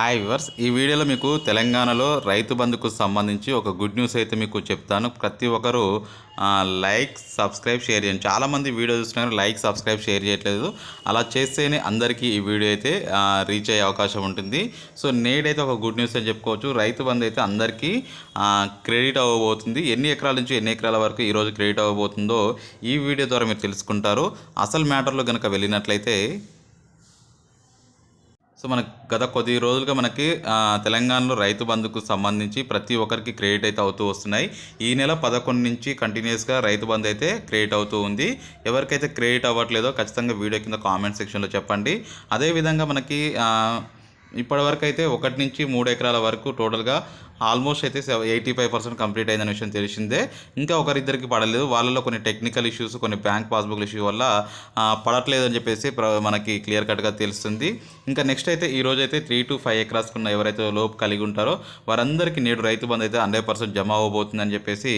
Hi viewers ఈ వీడియోలో మీకు తెలంగాణలో రైతు బంధుకు సంబంధించి ఒక గుడ్ న్యూస్ అయితే మీకు చెప్తాను. ప్రతి ఒక్కరు లైక్ సబ్స్క్రైబ్ షేర్ చేయండి. చాలామంది వీడియో చూస్తున్నారు లైక్ సబ్స్క్రైబ్ షేర్ చేయట్లేదు. అలా చేస్తేనే అందరికీ ఈ వీడియో అయితే రీచ్ అయ్యే అవకాశం ఉంటుంది. సో నేడైతే ఒక గుడ్ న్యూస్ అని చెప్పుకోవచ్చు. రైతు బంధు అయితే అందరికీ క్రెడిట్ అవ్వబోతుంది. ఎన్ని ఎకరాల నుంచి ఎన్ని ఎకరాల వరకు ఈరోజు క్రెడిట్ అవ్వబోతుందో ఈ వీడియో ద్వారా మీరు తెలుసుకుంటారు. అసలు మ్యాటర్లో కనుక వెళ్ళినట్లయితే సో మనకు గత కొద్ది రోజులుగా మనకి తెలంగాణలో రైతు బంధుకు సంబంధించి ప్రతి ఒక్కరికి క్రియేట్ అయితే అవుతూ వస్తున్నాయి. ఈ నెల పదకొండు నుంచి కంటిన్యూస్గా రైతు బంధు అయితే క్రియేట్ అవుతూ ఉంది. ఎవరికైతే క్రియేట్ అవ్వట్లేదో ఖచ్చితంగా వీడియో కింద కామెంట్ సెక్షన్లో చెప్పండి. అదేవిధంగా మనకి ఇప్పటివరకు అయితే ఒకటి నుంచి మూడు ఎకరాల వరకు టోటల్గా ఆల్మోస్ట్ అయితే ఎయిటీ ఫైవ్ పర్సెంట్ కంప్లీట్ అయిందనే విషయం తెలిసిందే. ఇంకా ఒకరిద్దరికి పడలేదు. వాళ్ళలో కొన్ని టెక్నికల్ ఇష్యూస్ కొన్ని బ్యాంక్ పాస్బుక్ ఇష్యూ వల్ల పడట్లేదు అని చెప్పేసి మనకి క్లియర్ కట్గా తెలుస్తుంది. ఇంకా నెక్స్ట్ అయితే ఈ రోజు అయితే త్రీ టు ఫైవ్ ఎకరాస్ ఉన్న ఎవరైతే లోపు కలిగి ఉంటారో వారందరికీ నేడు రైతు బంధు అయితే హండ్రెడ్ పర్సెంట్ జమ అవ్వబోతుందని చెప్పేసి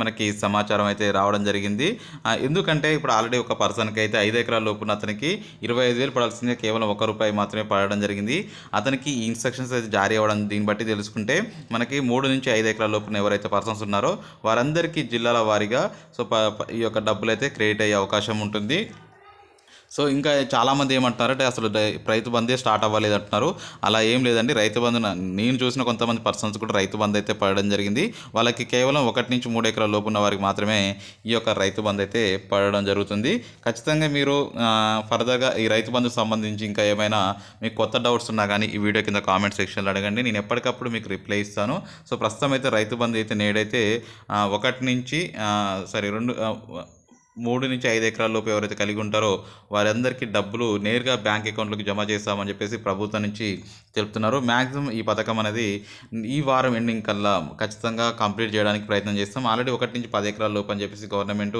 మనకి సమాచారం అయితే రావడం జరిగింది. ఎందుకంటే ఇప్పుడు ఆల్రెడీ ఒక పర్సన్కి అయితే ఐదు ఎకరాల లోపు ఉన్న అతనికి ఇరవై ఐదు వేలు పడాల్సిందే కేవలం ఒక రూపాయి మాత్రమే పడడం జరిగింది. అతనికి ఈ ఇన్స్ట్రక్షన్స్ అయితే జారీ అవ్వడం దీన్ని బట్టి తెలుసుకుంటే మనకి మూడు నుంచి ఐదు ఎకరాల లోపున ఎవరైతే పర్సన్స్ ఉన్నారో వారందరికీ జిల్లాల వారీగా సో ఈ యొక్క డబ్బులు అయితే క్రియేట్ అయ్యే అవకాశం ఉంటుంది. సో ఇంకా చాలామంది ఏమంటున్నారంటే అసలు రైతు బందే స్టార్ట్ అవ్వలేదు అంటున్నారు. అలా ఏం లేదండి. రైతు బంధు నేను చూసిన కొంతమంది పర్సన్స్ కూడా రైతు బంధు అయితే పడడం జరిగింది. వాళ్ళకి కేవలం ఒకటి నుంచి మూడు ఎకరాల లోపు ఉన్న వారికి మాత్రమే ఈ యొక్క రైతు బంధు అయితే పడడం జరుగుతుంది. ఖచ్చితంగా మీరు ఫర్దర్గా ఈ రైతు బంధుకు సంబంధించి ఇంకా ఏమైనా మీకు కొత్త డౌట్స్ ఉన్నా కానీ ఈ వీడియో కింద కామెంట్ సెక్షన్లో అడగండి. నేను ఎప్పటికప్పుడు మీకు రిప్లై ఇస్తాను. సో ప్రస్తుతం అయితే రైతు బంధు అయితే నేడైతే ఒకటి నుంచి సారీ రెండు మూడు నుంచి ఐదు ఎకరాల లోపు ఎవరైతే కలిగి ఉంటారో వారందరికీ డబ్బులు నేరుగా బ్యాంక్ అకౌంట్లోకి జమ చేస్తామని చెప్పేసి ప్రభుత్వం నుంచి తెలుపుతున్నారు. మ్యాక్సిమం ఈ పథకం అనేది ఈ వారం ఎండింగ్ కల్లా ఖచ్చితంగా కంప్లీట్ చేయడానికి ప్రయత్నం చేస్తాం. ఆల్రెడీ ఒకటి నుంచి పది ఎకరాల లోపు అని చెప్పేసి గవర్నమెంట్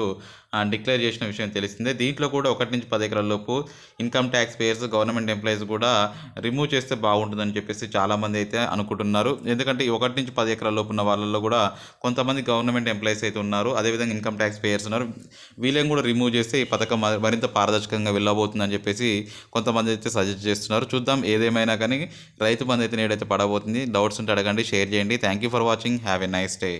డిక్లేర్ చేసిన విషయం తెలిసిందే. దీంట్లో కూడా ఒకటి నుంచి పది ఎకరాల లోపు income tax payers government employees కూడా రిమూవ్ చేస్తే బాగుంటుందని చెప్పేసి చాలామంది అయితే అనుకుంటున్నారు. ఎందుకంటే ఒకటి నుంచి పది ఎకరాల లోపు ఉన్న వాళ్ళల్లో కూడా కొంతమంది గవర్నమెంట్ ఎంప్లాయీస్ అయితే ఉన్నారు. అదేవిధంగా ఇన్కమ్ ట్యాక్స్ పేయర్స్ ఉన్నారు. వీళ్ళని కూడా రిమూవ్ చేస్తే ఈ పథకం మరింత పారదర్శకంగా వెళ్ళబోతుందని చెప్పేసి కొంతమంది అయితే సజెస్ట్ చేస్తున్నారు. చూద్దాం ఏదేమైనా కానీ రైతు బంధు అయితే నేడైతే పడబోతుంది. డౌట్స్ ఉంటే అడగండి షేర్ చేయండి. Thank you for watching have a nice day